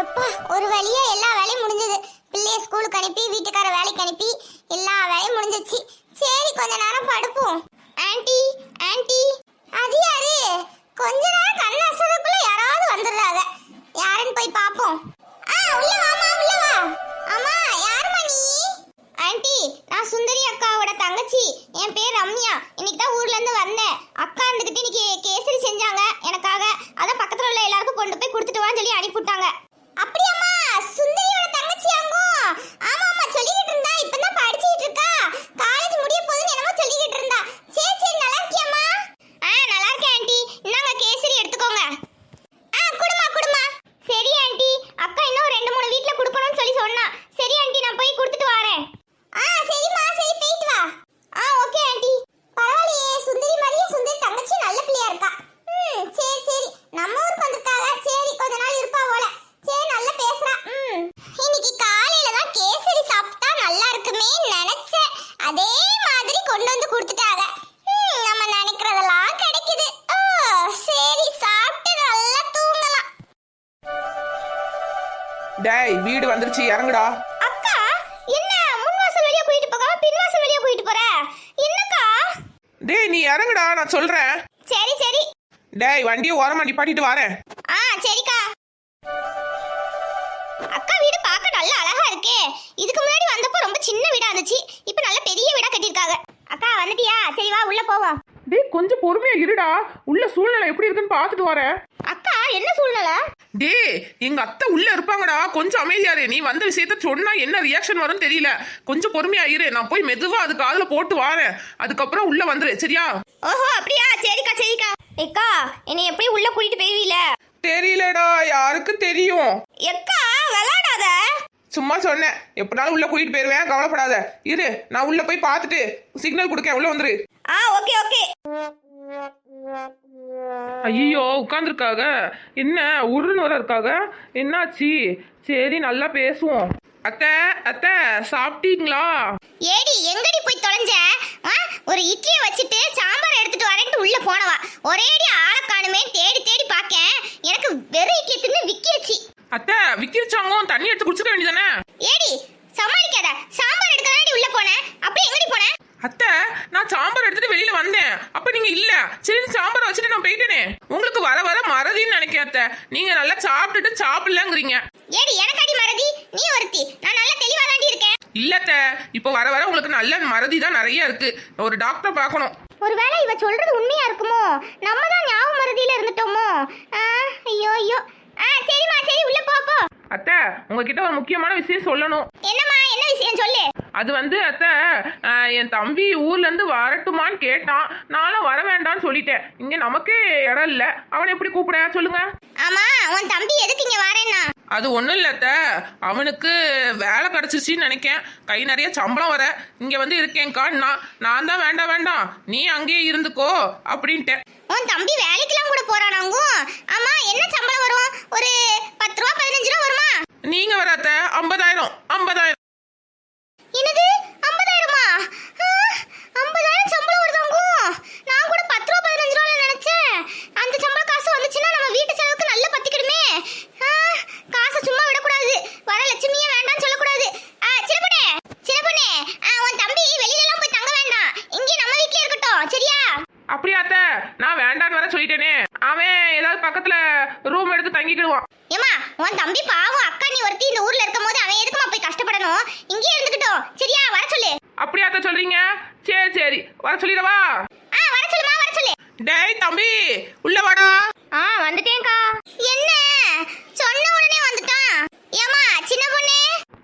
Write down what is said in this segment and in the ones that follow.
எப்பா ஒரு வழியா எல்லா வேலையும் முடிஞ்சது. பிள்ளைய ஸ்கூலுக்கு அனுப்பி வீட்டுக்கார வேலைக்கு அனுப்பி எல்லா வேலையும் முடிஞ்சிச்சு. சரி கொஞ்ச நேரம் படுப்போம். ஆன்டி ஆன்டி அது யாரு? கொஞ்ச நேரம் கண் அசதுக்குள்ள யாராவது வந்துடுறாங்க. யாருன்னு போய் பாப்போம் ஆ உள்ள வாமா உள்ள வா. அம்மா யாருமா நீ? ஆன்ட்டி நான் சுந்தரி அக்காவோட தங்கச்சி. என் பேர் ரம்யா. இன்னைக்கு தான் ஊர்ல இருந்து வந்தேன். அக்கா இருந்துகிட்டு இன்னைக்கு கேசரி செஞ்சாங்க எனக்காக. அதான் பக்கத்துல உள்ள எல்லாருக்கும் கொண்டு போய் கொடுத்துட்டு வான்னு சொல்லி அனுப்பிவிட்டாங்க. அப்படியாம்மா? சுந்தரியோட தங்கச்சி அங்கும் ஆமா ஆமா சொல்லிக்கிட்டு இருந்தா இப்பதான் படிச்சிட்டு இருக்கா காலேஜ் முடிய போகுதுன்னு என்னமோ சொல்லிக்கிட்டு இருந்தா சரி சரி நல்லா இருக்கியாம்மா ஆ நல்லா இருக்கேன் ஆன்ட்டி இந்தாங்க கேசரி எடுத்துக்கோங்க ஆ குடுமா குடுமா சரி ஆண்டி அக்கா இன்னும் ரெண்டு மூணு வீட்ல கொடுக்கணும்னு சொல்லி சொன்னா சரி ஆண்டி நான் போய் கொடுத்துட்டு வரேன் ஆ சரிம்மா சரி போயிட்டு வா ஆ ஓகே ஆண்டி பரவாயில்லையே சுந்தரி மாதிரியே சுந்தரி தங்கச்சி நல்ல பிள்ளையா இருக்கா ம் சரி சரி நம்ம ஊருக்கு வந்திருக்காங்க சரி கொஞ்ச நாள் இருப்பா போல சரி நல்லா பேசுறா ம் இன்னைக்கு காலையில தான் கேசரி சாப்பிட்டா நல்லா இருக்குமே நினைச்சேன் அதே மாதிரி கொண்டு வந்து கொடுத்துட்டாங்க. நம்ம நினைக்கிறதெல்லாம் கிடைக்குது. சரி சாப்பிட்டு நல்லா தூங்கலாம். டேய் வீடு வந்துருச்சு இறங்குடா. அக்கா என்ன முன் வாசல் வழியா கூட்டிட்டு போகாம பின் வாசல் வழியா கூட்டிட்டு போற? என்னக்கா? டேய் நீ இறங்குடா நான் சொல்றேன். சரி சரி. டேய் வண்டியை ஓரமா நிப்பாட்டிட்டு வரேன். ஆ சரிக்கா. நல்ல அழகா இருக்கே. இதுக்கு முன்னாடி வந்தப்போ ரொம்ப சின்ன வீடா இருந்துச்சு. இப்போ நல்ல பெரிய வீடா கட்டியிருக்காங்க. அக்கா வந்துட்டியா? சரி வா உள்ள போவோம். டேய் கொஞ்சம் பொறுமையா இருடா. உள்ள சூழ்நிலை எப்படி இருக்குன்னு பார்த்துட்டு வரேன். அக்கா என்ன சூழ்நிலை? டேய் எங்க அத்தை உள்ள இருப்பாங்கடா. கொஞ்சம் அமைதியாரு நீ வந்த விஷயத்த சொன்னா என்ன ரியாக்ஷன் வரும்னு தெரியல. கொஞ்சம் பொறுமையா இரு. நான் போய் மெதுவா அது காதுல போட்டு வரேன். அதுக்கப்புறம் உள்ள வந்துரு. சரியா? ஓஹோ அப்படியா? சரிக்கா சரிக்கா. ஏக்கா என்னை எப்படி உள்ள கூட்டிட்டு போய்வீல தெரியலடா. யாருக்கு தெரியும்? எக்கா சும்மா சொன்னேன். எப்படினாலும் உள்ள கூட்டிட்டு போயிருவேன். கவலைப்படாத. இரு நான் உள்ள போய் பார்த்துட்டு சிக்னல் கொடுக்கேன். உள்ள வந்துரு. ஆ ஓகே ஓகே. ஐயோ உட்காந்துருக்காக என்ன உருன்னு வர இருக்காக? என்னாச்சு? சரி நல்லா பேசுவோம். அத்தை அத்தை சாப்பிட்டீங்களா? ஏடி எங்கடி போய் தொலைஞ்ச? ஆ? ஒரு இட்லியை வச்சுட்டு சாம்பார் எடுத்துட்டு வரேன்ட்டு உள்ள போனவா. ஒரேடி ஆளை காணுமே தேடி தேடி பார்க்கேன். எனக்கு வெறும் இட்லி தின்னு விக்கிருச்சு. அத்தை விக்கிரிச்சாங்க தண்ணி எடுத்து குடிச்சுக்க வேண்டியதானே? ஏடி சமாளிக்காத. சாம்பார் எடுக்கலாண்டி உள்ள போனேன் அப்படி எங்கடி போன? அத்தை நான் சாம்பார் எடுத்துட்டு வெளியில வந்தேன். அப்ப நீங்க இல்ல. சரி சாம்பார் வச்சுட்டு நான் போயிட்டேனே. உங்களுக்கு வர வர மறதின்னு நினைக்கிறேன் அத்தை. நீங்க நல்லா சாப்பிட்டுட்டு சாப்பிடலங்கிறீங்க. ஏடி எனக்கடி மறதி? நீ ஒருத்தி. நான் நல்லா தெளிவா தாண்டி இருக்கேன். இல்ல அத்தை. இப்போ வர வர உங்களுக்கு நல்ல மறதி தான் நிறைய இருக்கு. ஒரு டாக்டர் பார்க்கணும். ஒருவேளை இவ சொல்றது உண்மையா இருக்குமோ? நம்ம தான் ஞாபக மறதியில இருந்துட்டோமோ? ஐயோ ஐயோ. ஆ சரிம்மா சரி உள்ள போ போ. அத்தை உங்ககிட்ட ஒரு முக்கியமான விஷயம் சொல்லணும். என்னம்மா என்ன விஷயம் சொல்லு. அது வந்து அத்தை என் தம்பி ஊர்ல இருந்து வரட்டுமான்னு கேட்டான். நானும் வர வேண்டாம்னு சொல்லிட்டேன். இங்க நமக்கே இடம் இல்ல. அவனை எப்படி கூப்பிட? சொல்லுங்க. ஆமா உன் தம்பி எதுக்கு இங்க வரேன்னா? அது ஒண்ணும் இல்ல அத்தை. அவனுக்கு வேலை கிடைச்சிருச்சுன்னு நினைக்கேன். கை நிறைய சம்பளம் வர. இங்க வந்து இருக்கேன்க்கா. நான் தான் வேண்டாம் வேண்டாம். நீ அங்கேயே இருந்துக்கோ அப்படின்ட்டேன். உன் தம்பி வேலைக்கெல்லாம் கூட போறானாங்கும் ஆமா என்ன சம்பளம் வரும்? ஒரு பத்து ரூபா பதினஞ்சு ரூபா வருமா? நீங்க வர அத்தை ஐம்பதாயிரம் ஐம்பதாயிரம். என்னது? ஐம்பதாயிரமா? ஐம்பதாயிரம் சம்பளம் வருதாங்கும் நான் கூட பத்து ரூபா பதினஞ்சு ரூபா நினைச்சேன். அந்த சம்பள காசு வந்துச்சுன்னா நம்ம வீட்டு செலவுக்கு நல்ல பத்திக்கிடுமே. காசை சும்மா விடக்கூடாது. வர லட்சுமியே வேண்டாம்னு சொல்லக்கூடாது. ஆ, சின்னப்பனே ஆ, உன் தம்பி வெளியிலலாம் போய் தங்க வேண்டாம். இங்கே நம்ம வீட்லயே இருக்கட்டும். சரியா? அப்படியா அத்தை? நான் வேண்டான்னு வர சொல்லிட்டேனே. அவன் ஏதாவது பக்கத்துல ரூம் எடுத்து தங்கிக்கிடுவான். உன் தம்பி பாவம் அக்கா நீ ஒருத்தி இந்த ஊர்ல இருக்கும் போது அவன் எதுக்குமா போய் கஷ்டப்படணும்? இங்கேயே இருந்துக்கிட்டோம் சரியா? வர சொல்லு. அப்படியா அத்தை சொல்றீங்க? சரி சரி. வர சொல்லிடவா? ஆ வர சொல்லுமா வர சொல்லு. டேய் தம்பி உள்ள வாடா. ஆ வந்துட்டேன்க்கா. என்ன? சொன்ன உடனே வந்துட்டான். ஏமா சின்ன பொண்ணு?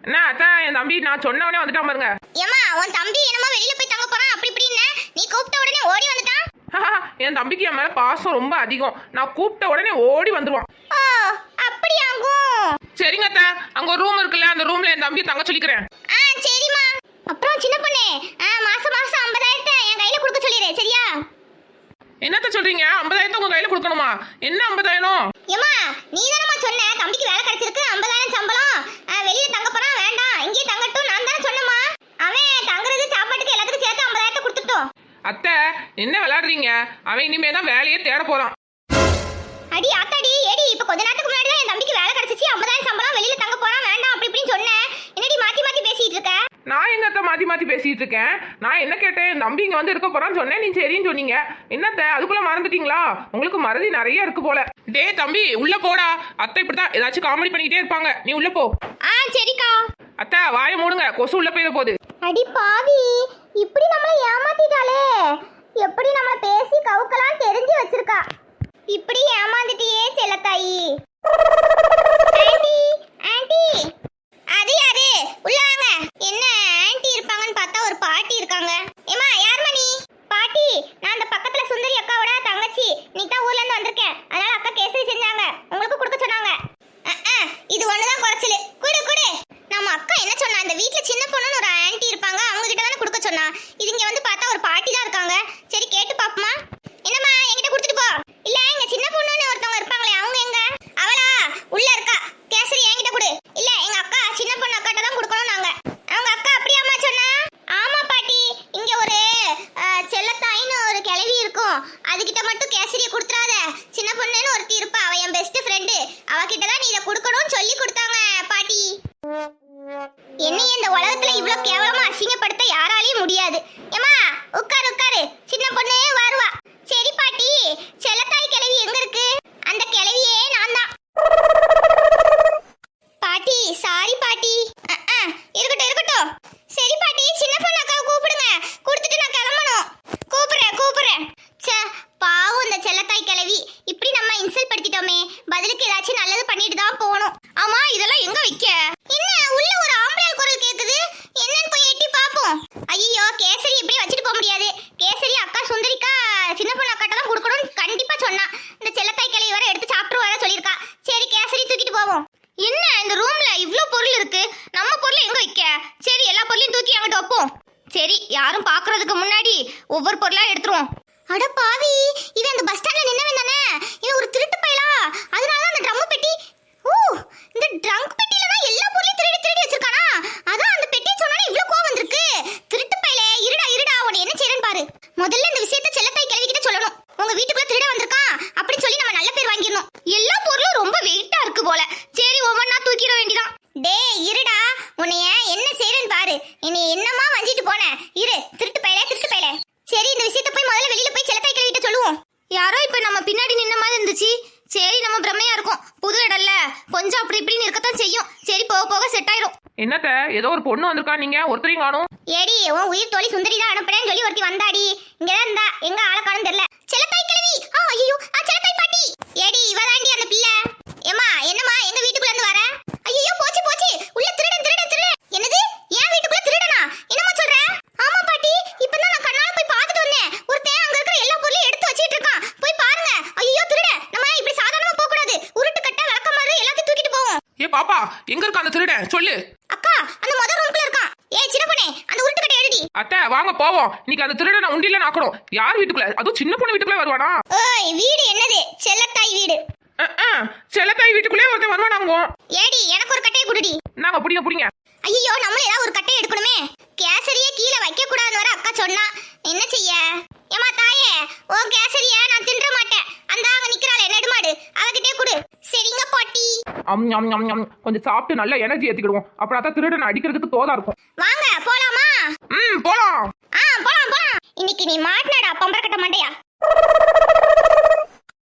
என்ன அத்தா என் தம்பி நான் சொன்ன உடனே வந்துட்டான் பாருங்க. ஏமா உன் தம்பி என்னமோ வெளியில போய் தங்க போறான் அப்படி இப்படின்னு. நீ கூப்பிட்ட உடனே ஓடி வந்துட்டான்? என் தம்பிக்கு என் மேல பாசம் ரொம்ப அதிகம். நான் கூப்பிட்ட உடனே ஓடி வந்துருவான். சரிங்க அத்தா. அங்க ஒரு ரூம் இருக்குல்ல அந்த ரூம்ல என் தம்பியை தங்க சொல்லிக்கிறேன். ஆ சரிம்மா. அப்புறம் சின்ன பொண்ணு. ஆ மாசம் மாசம் ஐம்பதாயிரத்தை என் கையில கொடுக்க சொல்லிடு சரியா? என்னத்த சொல்றீங்க? ஐம்பதாயிரத்தை உங்க கையில கொடுக்கணுமா? என்ன ஐம்பதாயிரம்? ஏமா நீ தானம்மா சொன்ன. தம்பிக்கு வேலை கிடைச்சிருக்கு ஐம்பதாயிரம் சம்பளம். ஆ, வெளியே தங்க போறான் வேண்டாம். இங்கேயே தங்கட்டும் நான் தானே சொன்னேம்மா. அவன் தங்குறது சாப்பாட்டுக்கு எல்லாத்துக்கும் சேர்த்து ஐம்பதாயிரத்தை கொடுத்துட்டோம். அத்தை என்ன விளையாடுறீங்க? அவன் இனிமே தான் வேலையே தேட போறான். மாத்தி மாத்தி பேசிட்டு இருக்கேன். நான் என்ன கேட்டேன்? தம்பி இங்க வந்து இருக்க போறான்னு சொன்னேன். நீ சரின்னு சொன்னீங்க. என்னத்த? அதுக்குள்ள மறந்துட்டீங்களா? உங்களுக்கு மறதி நிறைய இருக்கு போல. டேய் தம்பி உள்ள போடா. அத்தை இப்படிதான் ஏதாச்சும் காமெடி பண்ணிக்கிட்டே இருப்பாங்க. நீ உள்ள போ. ஆ சரிக்கா. அத்தை வாயை மூடுங்க. கொசு உள்ள போயிட போகுது. அடி பாவி. இப்படி நம்மளை ஏமாத்திட்டாளே. எப்படி நம்ம பேசி கவுக்கலாம் தெரிஞ்சு வச்சிருக்கா. இப்படி ஏமாந்துட்டியே செல்லத்தாயி. Aunty aunty. அது யாரு? உள்ள வாங்க. என்ன ஆண்டி இருப்பாங்கன்னு பார்த்தா ஒரு பாட்டி இருக்காங்க. ஏமா யார் மணி பாட்டி நான் அந்த பக்கத்துல சுந்தரி அக்காவோட தங்கச்சி. நீ தான் ஊர்ல இருந்து வந்திருக்கேன். அதனால அக்கா கேசரி செஞ்சாங்க. உங்களுக்கு கொடுக்க சொன்னாங்க. இது ஒண்ணுதான் குறைச்சலு. குடு குடு. நம்ம அக்கா என்ன சொன்னா இந்த வீட்டுல சின்ன பொண்ணுன்னு ஒரு ஆன்ட்டி இருப்பாங்க அவங்க கிட்ட தானே கொடுக்க சொன்னா. இது இங்க வந்து பார்த்தா ஒரு பாட்டி தான் இருக்காங்க. சரி கேட்டு பாப்போமா என்னம்மா என்கிட்ட கொடுத்துட்டு போ இல்ல எங்க சின்ன பொண்ணுன்னு ஒருத்தவங்க இருப்பாங்களே அவங்க எங்க அவளா உள்ள இருக்கா கேசரி என்கிட்ட கொடு இல்ல எங்க அக்கா சின்ன பொண்ணு அக்காட்ட தான் கொடுக்கணும் நாங்க அவங்க அக்கா அப்படியாம்மா சொன்னா ஆமா பாட்டி இங்க ஒரு அஹ், செல்லத்தாயின்னு ஒரு கிழவி இருக்கும் அதுகிட்ட மட்டும் கேசரியை கொடுத்துறாத. சின்ன பொண்ணுன்னு ஒருத்தி இருப்பா. அவ என் பெஸ்ட் ஃப்ரெண்டு அவகிட்ட தான் நீ இதை கொடுக்கணும்னு சொல்லி கொடுத்தாங்க பாட்டி. என்னைய இந்த உலகத்துல இவ்வளவு கேவலமா அசிங்கப்படுத்த யாராலையும் முடியாது. ஏமா உட்காரு உட்காரு. சின்ன பொண்ணே வருவா. சரி பாட்டி செல்லத்தாய் கிழவி எங்க இருக்கு அந்த கிழவியே நான் தான் பாட்டி சாரி பாட்டி அஹ், அஹ், இருக்கட்டும் இருக்கட்டும் சரி பாட்டி சின்ன பொண்ணு அக்காவை கூப்பிடுங்க கொடுத்துட்டு நான் கிளம்பணும் கூப்பிடுறேன் கூப்பிடுறேன் ச்சே பாவம் இந்த செல்லத்தாய் கிழவி இப்படி நம்ம இன்சல்ட் படுத்திட்டோமே பதிலுக்கு ஏதாச்சும் நல்லது பண்ணிட்டு தான் போகணும் ஆமா இதெல்லாம் எங்க வைக்க என்ன உள்ள ஒரு ஆம்பளையால் குரல் கேக்குது என்னன்னு போய் எட்டி பாப்போம் ஐயோ கேசரி இப்படி வச்சுட்டு போக முடியாது கேசரி அக்கா சுந்தரிக்கா சின்ன பொண்ணு அக்காட்ட தான் கொடுக்கணும்னு கண்டிப்பா சொன்னா இந்த செல்லத்தாய் கிளவி வர எடுத்து சாப்பிட்டு வர சொல்லியிருக்கா சரி கேசரி தூக்கிட்டு போவோம் என்ன இந்த ரூம்ல இவ்ளோ பொருள் இருக்கு நம்ம பொருள் எங்க வைக்க சரி எல்லா பொருளையும் தூக்கி அங்கிட்டு வைப்போம் சரி போறதுக்கு முன்னாடி ஒவ்வொரு பொருளா எடுத்துருவோம். அட பாவி இவன் அந்த பஸ் ஸ்டாண்ட்ல நின்னவன் தானே? இவன் ஒரு திருட்டு பயலா? அதனால அந்த ட்ரம் பெட்டி ஓ இந்த ட்ரங்க் பெட்டில தான் எல்லா பொருளையும் திருடி திருடி வச்சிருக்கானா அதான் அந்த பெட்டி சொன்னானே இவ்ளோ கோவம் வந்திருக்கு திருட்டு பயலே இருடா இருடா உன்னை என்ன செய்றேன்னு பாரு முதல்ல இந்த விஷயத்தை செல்லத்தாய் கிழவிக்கிட்ட சொல்லணும் உங்க வீட்டுக்குள்ள திருட வந்திருக்கான் அப்படின்னு சொல்லி நம்ம நல்ல பேர் வாங்கிடணும் எல்லா பொருளும் ரொம்ப வெயிட்டா இருக்கு போல சரி ஒவ்வொன்னா தூக்கிட வேண்டியதான் டேய் இருடா உன்னைய என்ன செய்றேன்னு பாரு என்னை என்னமா வஞ்சிட்டு போன இரு திருட்டு பயலே திருட்டு பயலே சரி இந்த விஷயத்தை போய் முதல்ல வெளியில போய் செல்லத்தாய் கிழவிட்ட சொல்லுவோம் யாரோ இப்ப நம்ம பின்னாடி நின்ன மாதிரி இருந்துச்சு சரி நம்ம பிரமையா இருக்கும் புது இடம்ல கொஞ்சம் அப்படி இப்படின்னு இருக்கத்தான் செய்யும் சரி போக போக செட் ஆயிரும் என்னத்த ஏதோ ஒரு பொண்ணு வந்திருக்கா நீங்க? ஒருத்தரையும் காணும். ஏடி உன் உயிர் தோழி சுந்தரி தான் அனுப்புறேன்னு சொல்லி ஒருத்தி வந்தாடி. இங்க தான் இருந்தா. எங்க ஆள காணும் தெரியல. செல்லத்தாய் கிழவி. ஆ ஐயோ ஆ செல்லத்தாய் பாட்டி. ஏடி இவ தாண்டி அந்த பிள்ளை. ஏமா என்னம்மா? எங்க வீட்டுக்குள்ள இருந்து வர? ஐயோ போச்சு போச்சு உள்ள திருடன் திருடன் திருடன் என்னது என் வீட்டுக்குள்ள திருடனா என்னம்மா சொல்ற ஆமா பாட்டி இப்பதான் நான் கண்ணால போய் பார்த்துட்டு வந்தேன் ஒருத்தன் அங்க இருக்கிற எல்லா பொருளையும் எடுத்து வச்சிட்டு இருக்கான் போய் பாருங்க ஐயோ திருட நம்ம இப்படி சாதாரணமா போக கூடாது உருட்டு கட்ட விளக்கமாறு எல்லாத்தையும் தூக்கிட்டு போவோம் ஏ பாப்பா எங்க இருக்கா அந்த திருடன் சொல்லு அக்கா அந்த முதல் ரூம்குள்ள இருக்கான் ஏய் சின்ன பொண்ணே அந்த உருட்டு கட்டை எடுடி அத்தை வாங்க போவோம். இன்னைக்கு அந்த திருடனை உண்டியில நாக்கணும். யார் வீட்டுக்குள்ள? அதுவும் சின்ன பொண்ணு வீட்டுக்குள்ள வருவானா? ஓய் வீடு என்னது? செல்லத்தாய் வீடு. செல்லத்தாய் வீட்டுக்குள்ளே ஒருத்தன் வருவானாங்க ஏடி எனக்கு ஒரு கட்டையை குடுடி. நாங்க புடிங்க புடிங்க. ஐயோ நம்ம ஏதாவது ஒரு கட்டை எடுக்கணுமே. கேசரியே கீழே வைக்க கூடாதுன்னு வர அக்கா சொன்னா. என்ன செய்ய? ஏமா தாயே ஓ கேசரிய நான் தின்ற மாட்டேன். அந்த அங்க நிக்கிறாளே நெடுமாடு அவகிட்டே குடு. சரிங்க பாட்டி. அம், ஞம், ஞம். கொஞ்சம் சாப்பிட்டு நல்ல எனர்ஜி ஏத்திக்கிடுவோம். அப்புறம் தான் திருடன் அடிக்கிறதுக்கு தோதா இருக்கும். வாங்க போலாமா. ம் போலாம். ஆ போலாம் போலாம். இன்னைக்கு நீ மாட்டினடா பம்பரக்கட்ட கட்ட மாட்டையா?